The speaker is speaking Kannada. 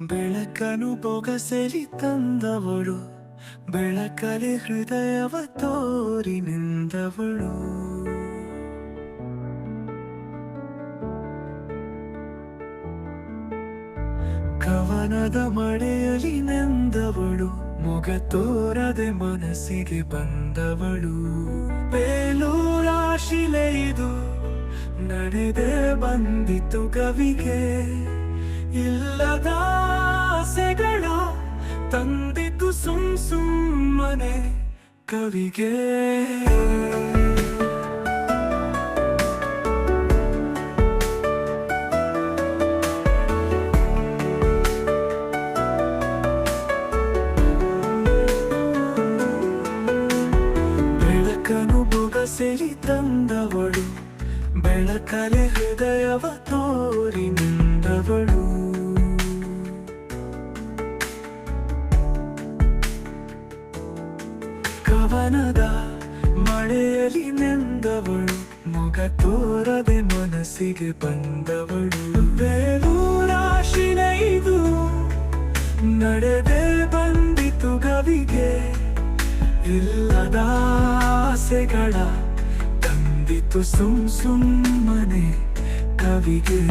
ಬೆಳಕನು ಬೊಗಸೆಲಿ ತಂದವಳು, ಬೆಳಕಲೆ ಹೃದಯವ ತೋರಿ ನಿಂದವಳು. ಕವನದ ಮಳೆಯಲಿ ನೆಂದವಳು, ಮೊಗ ತೋರದೆ ಮನಸ್ಸಿಗೆ ಬಂದವಳು. ಬೇಲೂರಾಶಿಲೆ ಇದು ನಡೆದೇ ಬಂದಿತು ಕವಿಗೆ ಇಲ್ಲದ ಆಸೆಗಳ ತಂದಿತು ಸುಮ್ ಸುಮ್ಮನೆ ಕವಿಗೆ. ಬೆಳಕನು ಬೊಗಸೆಲಿ ತಂದವಳು ಬೆಳಕಲೆ ಹೃದಯವ ತೋರಿ ಕವನದ ಮಳೆಯಲಿ ನೆಂದವಳು, ಮುಖ ತೋರದೆ ಮನಸ್ಸಿಗೆ ಬಂದವಳು. ಇದು ನಡೆದೆ ಬಂದಿತು ಗವಿಗೆ. ಇಲ್ಲದ ಆಸೆಗಳ ತಂದಿತು ಸುಮ್ ಸುಮ್ಮನೆ ಕವಿಗೆ.